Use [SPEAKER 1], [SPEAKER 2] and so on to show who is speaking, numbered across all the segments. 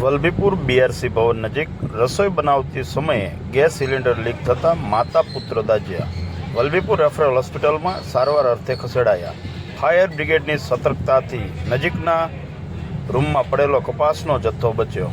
[SPEAKER 1] Vallabhipur BRC ભવન નજીક રસોઈ બનાવતી સમયે ગેસ સિલિન્ડર લીક થતાં માતા પુત્ર દાજ્યા. વલભીપુર રેફરલ હોસ્પિટલમાં સારવાર અર્થે ખસેડાયા. ફાયર બ્રિગેડની સતર્કતાથી નજીકના રૂમમાં પડેલો કપાસનો જથ્થો બચ્યો.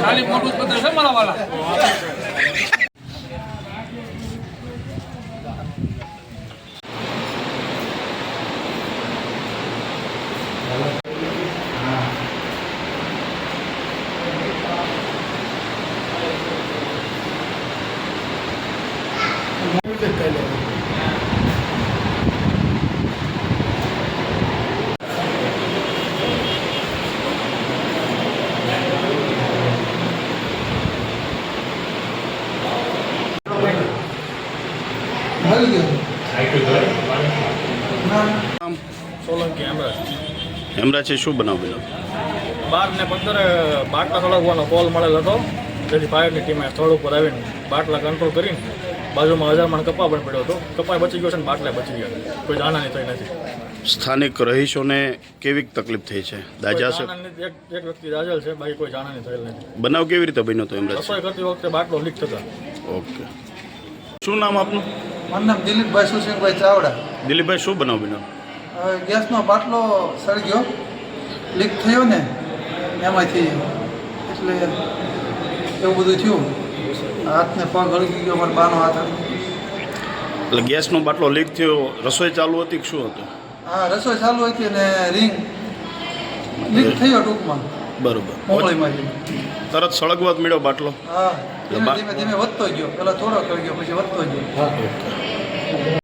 [SPEAKER 2] ખાલી મોટું પત્ર છે મારા વાલા
[SPEAKER 1] હેમરાજે શું બનાવ્યું
[SPEAKER 2] બાર ને પંદર બાટલા સળગવાનો કોલ મળેલ હતો. તેથી ફાયરની ટીમે સ્થળ ઉપર આવીને બાટલા કંટ્રોલ કરીને બાજુમાં હજાર મણ કપા પણ પડ્યો હતો. કપાય બચી ગયો છે ને બાટલા બચી ગયા કોઈ જાણાની થઈ નથી.
[SPEAKER 1] સ્થાનિક રહીશોને કેવી તકલીફ થઈ છે? દાજા છે?
[SPEAKER 2] એક એક વ્યક્તિ દાજલ છે બાકી કોઈ જાનહાની થયેલ નથી.
[SPEAKER 1] બનાવ કેવી રીતે બન્યો હતો એમ
[SPEAKER 2] રસોઈ કરતી વખતે બાટલો લીક થતા.
[SPEAKER 1] ઓકે. શું નામ આપનું?
[SPEAKER 3] મારું નામ દિલીપભાઈ સુશીલભાઈ ચાવડા.
[SPEAKER 1] દિલીપભાઈ શું બનાવ બન્યો
[SPEAKER 3] ગેસનો બાટલો સળગ્યો લીક થયો ને એમાંથી એટલે એવું બધું થયું. હાથને પગ હળગી ગયો મારા બાનો હાથ
[SPEAKER 1] એટલે ગેસનો બાટલો લીક થયો રસોઈ ચાલુ હતી કે શું હતું?
[SPEAKER 3] હા રસોઈ ચાલુ હતી અને રિંગ લીક થયો ટૂંકમાં.
[SPEAKER 1] બરોબર. તરત સળગવા જ મળ્યો બાટલો.
[SPEAKER 3] હા ધીમે ધીમે વધતો ગયો. પેલા થોડો કરી ગયો પછી વધતો ગયો.